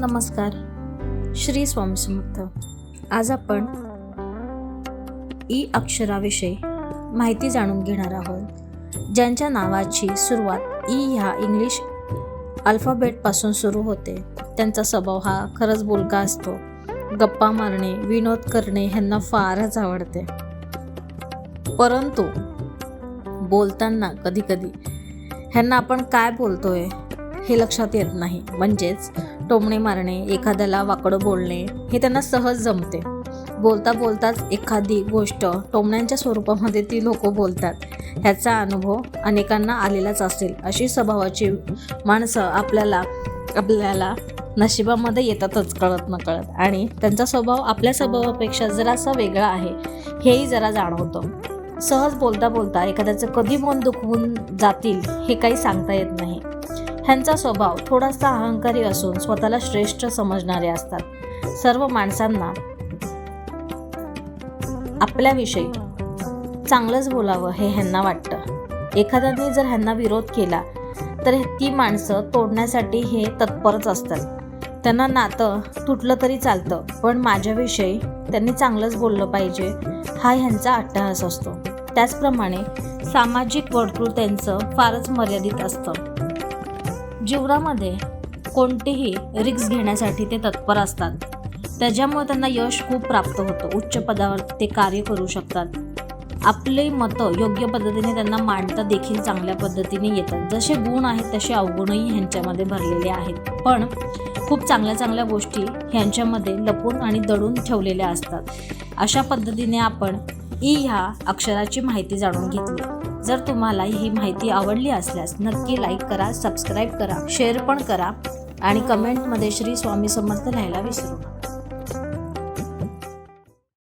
नमस्कार. श्री स्वामी समर्थ. आज आपण ई अक्षराविषयी माहिती जाणून घेणार आहोत. ज्यांच्या नावाची सुरुवात ई ह्या इंग्लिश अल्फाबेटपासून सुरू होते. त्यांचा स्वभाव हा खरंच बोलका असतो. गप्पा मारणे विनोद करणे ह्यांना फारच आवडते. परंतु बोलताना कधीकधी ह्यांना आपण काय बोलतोय? हे लक्षात येत नाही. म्हणजेच टोमणे मारणे एखाद्याला वाकडं बोलणे हे त्यांना सहज जमते. बोलता बोलताच एखादी गोष्ट टोमण्यांच्या स्वरूपामध्ये ती लोक बोलतात. ह्याचा अनुभव अनेकांना आलेलाच असेल. अशी स्वभावाची माणसं आपल्याला आपल्याला नशिबामध्ये येतातच कळत नकळत. आणि त्यांचा स्वभाव आपल्या स्वभावापेक्षा जरासा वेगळा आहे हेही जरा जाणवतं. सहज बोलता बोलता एखाद्याचं कधी मन दुखवून जातील हे काही सांगता येत नाही. ह्यांचा स्वभाव थोडासा अहंकारी असून स्वतःला श्रेष्ठ समजणारे असतात. सर्व माणसांना आपल्याविषयी चांगलंच बोलावं हे ह्यांना वाटतं. एखाद्याने जर ह्यांना विरोध केला तर ती माणसं तोडण्यासाठी हे तत्परच असतात. त्यांना नातं तुटलं तरी चालतं पण माझ्याविषयी त्यांनी चांगलंच बोललं पाहिजे हा ह्यांचा अट्टहास असतो. त्याचप्रमाणे सामाजिक वर्तुळ त्यांचं फारच मर्यादित असतं. जीवनामध्ये कोणतीही रिक्स घेण्यासाठी ते तत्पर असतात. त्याच्यामुळे त्यांना यश खूप प्राप्त होतं. उच्च पदावर ते कार्य करू शकतात. आपले मतं योग्य पद्धतीने त्यांना मांडता देखील चांगल्या पद्धतीने येतात. जसे गुण आहेत तसे अवगुणही ह्यांच्यामध्ये भरलेले आहेत. पण खूप चांगल्या चांगल्या गोष्टी ह्यांच्यामध्ये लपून आणि दडून ठेवलेल्या असतात. अशा पद्धतीने आपण ई ह्या अक्षराची माहिती जाणून घेतली. जर तुम्हाला ही माहिती आवडली असल्यास नक्की लाईक करा सबस्क्राईब करा शेअर पण करा आणि कमेंटमध्ये श्री स्वामी समर्थ लिहायला विसरू नका.